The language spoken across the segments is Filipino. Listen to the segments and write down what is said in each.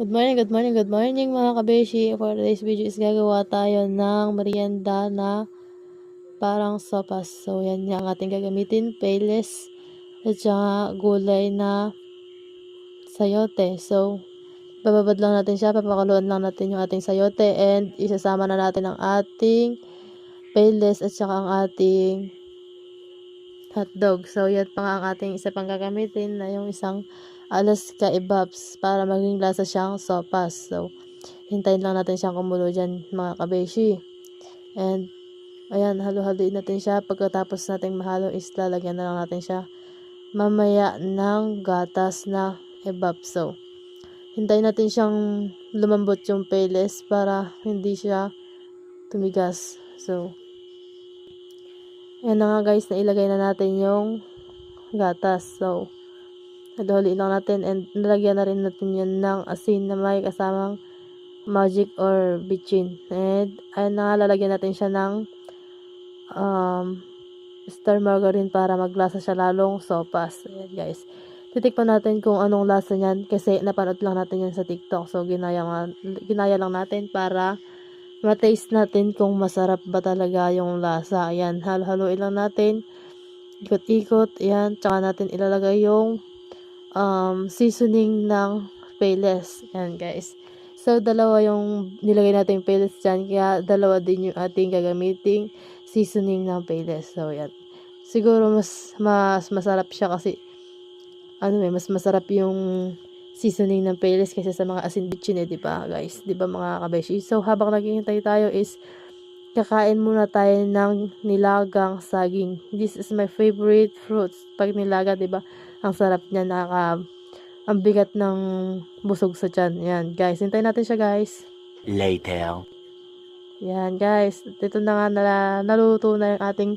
Good morning, good morning, good morning mga kabeshi. For today's video is gagawa tayo ng merienda na parang sopas. So, yan nga ang ating gagamitin. Payless at saka gulay na sayote. So, bababad lang natin siya. Papakuluan lang natin yung ating sayote and isasama na natin ang ating payless at saka ang ating hotdog. So, yan pa nga ang ating isa pang gagamitin na yung isang alas kaibabs para maging lasa siyang sopas. So, hintayin lang natin siyang kumulo dyan mga kabeshi. And, ayan, halo-haloin natin siya. Pagkatapos nating mahalo is lalagyan na lang natin siya mamaya ng gatas na ebab. So, hintayin natin siyang lumambot yung payless para hindi siya tumigas. So, ayan na nga guys, nailagay na natin yung gatas. So, Nadahuli lang natin and nalagyan na rin natin yan ng asin na may kasamang magic or bitchin. And ayun na nga, lalagyan natin siya ng um, star margarine para maglasa siya lalong sopas. Ayan guys. Titikpan natin kung anong lasa niyan kasi napanood lang natin yan sa TikTok. So ginaya, ginaya lang natin para ma-taste natin kung masarap ba talaga yung lasa. Ayan, halo-haloin lang natin. Ikot-ikot. Ayan, tsaka natin ilalagay yung um, seasoning ng payless. Yan guys. So, dalawa yung nilagay natin payless dyan. Kaya, dalawa din yung ating gagamiting seasoning ng payless. So, yan. Siguro, mas, mas masarap siya kasi, ano eh, mas masarap yung seasoning ng payless kaysa sa mga asin bitchin eh, di ba guys? Di ba mga kabeshi? So, habang naghihintay tayo is, kakain muna tayo ng nilagang saging. This is my favorite fruits. Pag nilaga, di ba? Ang sarap niya, nakaka... Ang bigat ng busog sa tiyan. Yan, guys. Hintayin natin siya, guys. Later. Yan, guys. Dito na nga nala, naluto na yung ating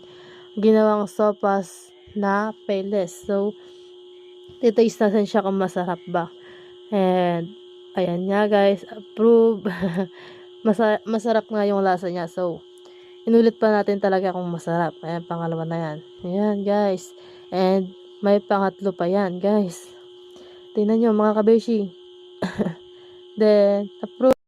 ginawang sopas na payless. So, titaste natin siya kung masarap ba. And, ayan nga, guys. Approve. Masa masarap nga yung lasa niya. So, inulit pa natin talaga kung masarap. Ayan, pangalawa na yan. Ayan, guys. And, may pangatlo pa yan, guys. Tingnan nyo, mga kabeshi. Then, approve.